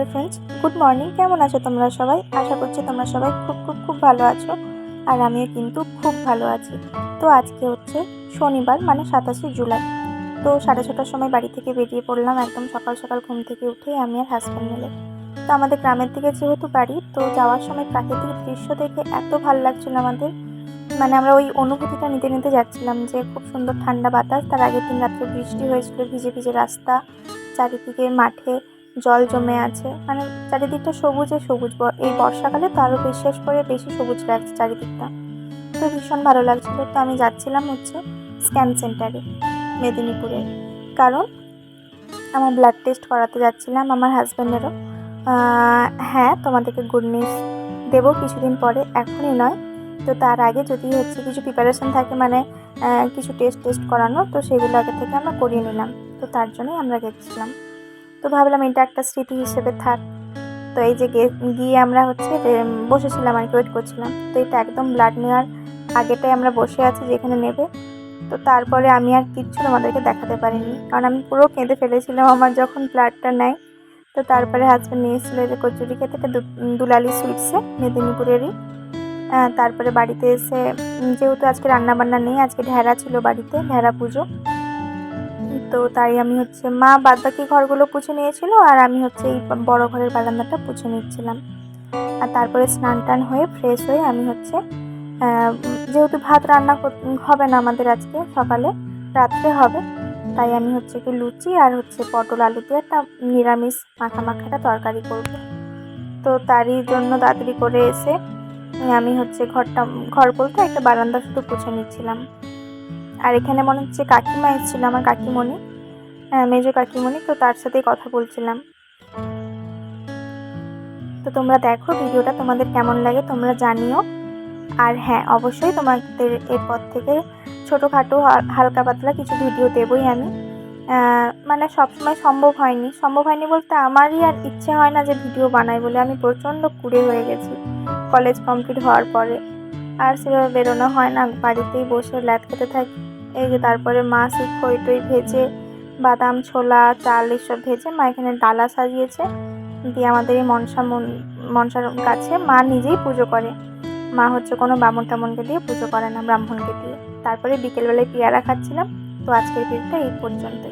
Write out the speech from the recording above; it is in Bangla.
হ্যালো ফ্রেন্ডস গুড মর্নিং কেমন আছো তোমরা সবাই? আশা করছি তোমরা সবাই খুব খুব খুব ভালো আছো। আর আমিও কিন্তু খুব ভালো আছি। তো আজকে হচ্ছে শনিবার মানে সাতাশে জুলাই। তো সাড়ে ছটার সময় বাড়ি থেকে বেরিয়ে পড়লাম একদম সকাল সকাল ঘুম থেকে উঠে আমি আর হাজব্যান্ড মিলে। তো আমাদের গ্রামের দিকে যেহেতু বাড়ি, তো যাওয়ার সময় প্রাকৃতিক দৃশ্য দেখে এত ভালো লাগছিল আমাদের। মানে আমরা ওই অনুভূতিটা নিতে নিতে যাচ্ছিলাম যে খুব সুন্দর ঠান্ডা বাতাস, তার আগের দিন রাত্রে বৃষ্টি হয়েছিল, ভিজে ভিজে রাস্তা, চারিদিকে মাঠে। জল জমে আছে। মানে চারিদিকটা সবুজে সবুজ। এই বর্ষাকালে তো আরও বিশেষ করে বেশি সবুজ লাগছে চারিদিকটা। তো ভীষণ ভালো লাগছিল। তো আমি যাচ্ছিলাম হচ্ছে স্ক্যান সেন্টারে, মেদিনীপুরে। কারণ আমার ব্লাড টেস্ট করাতে যাচ্ছিলাম আমার হাজব্যান্ডেরও হ্যাঁ তোমাদেরকে গুড নিউজ দেবো কিছুদিন পরে। এখনই নয়। তো তার আগে যদি হচ্ছে কিছু প্রিপারেশন থাকে মানে কিছু টেস্ট টেস্ট করানো, তো সেগুলো আগে থেকে আমরা করিয়ে নিলাম। তো তার জন্যই আমরা গেছিলাম। তো ভাবলাম এটা একটা স্মৃতি হিসেবে থাক। তো এই যে গিয়ে আমরা হচ্ছে বসেছিলাম আর কি ওয়েট করছিলাম। তো এটা একদম ব্লাড নেওয়ার আগেটাই আমরা বসে আছি যেখানে নেবে। তো তারপরে আমি আর কিচ্ছু আমাদেরকে দেখাতে পারিনি। কারণ আমি পুরো কেঁদে ফেলেছিলাম আমার যখন ব্লাডটা নেয় তো তারপরে হাজব্যান্ড নিয়ে এসেছিল যে কচুরি খেতে, এটা দুলালি সুইটসে মেদিনীপুরেরই। তারপরে বাড়িতে এসে যেহেতু আজকে রান্না বান্না নেই, আজকে ঢেরা ছিল বাড়িতে ঢেরা পুজো। তো তাই আমি হচ্ছে, মা বাদবাকি ঘরগুলো পুছে নিয়েছিল আর আমি হচ্ছে এই বড় ঘরের বারান্দাটা পুছে নিচ্ছিলাম। আর তারপরে স্নান টান হয়ে ফ্রেশ হয়ে আমি হচ্ছে যেহেতু ভাত রান্না হবে না আমাদের আজকে, সকালে, রাত্রে হবে, তাই আমি হচ্ছে একটু লুচি আর হচ্ছে পটল আলু দিয়ে একটা নিরামিষ মাখা মাখাটা তরকারি করব। তো তারই জন্য তাড়াতাড়ি করে এসে আমি হচ্ছে ঘরটা, ঘর বলতে একটা বারান্দা শুধু পুছে নিচ্ছিলাম। আর এখানে মনে হচ্ছে কাকিমা এসেছিল, আমার কাকিমণি হ্যাঁ মেজো কাকিমণি, তো তার সাথেই কথা বলছিলাম। তো তোমরা দেখো ভিডিওটা তোমাদের কেমন লাগে, তোমরা জানিও। আর হ্যাঁ অবশ্যই তোমাদের এরপর থেকে ছোটোখাটো হালকা পাতলা কিছু ভিডিও দেবই আমি। মানে সবসময় সম্ভব হয়নি। সম্ভব হয়নি বলতে আমারই আর ইচ্ছে হয় না যে ভিডিও বানাই বলে। আমি প্রচণ্ড কুড়ে হয়ে গেছি কলেজ কমপ্লিট হওয়ার পরে। আর সেভাবে বেরোনো হয় না, বাড়িতেই বসে ল্যাদ খেতে থাকি। এই যে তারপরে মাছ খই টই ভেজে, বাদাম, ছোলা, চাল এসব ভেজে মা এখানে ডালা সাজিয়েছে। দিয়ে আমাদের এই মনসা মনসার কাছে মা নিজেই পুজো করে। মা হচ্ছে কোনো বামুন টামুনকে দিয়ে পুজো করে না, ব্রাহ্মণকে দিয়ে। তারপরে বিকেলবেলায় পেয়ারা খাচ্ছিলাম। তো আজকের ভিডিওটা এই পর্যন্তই।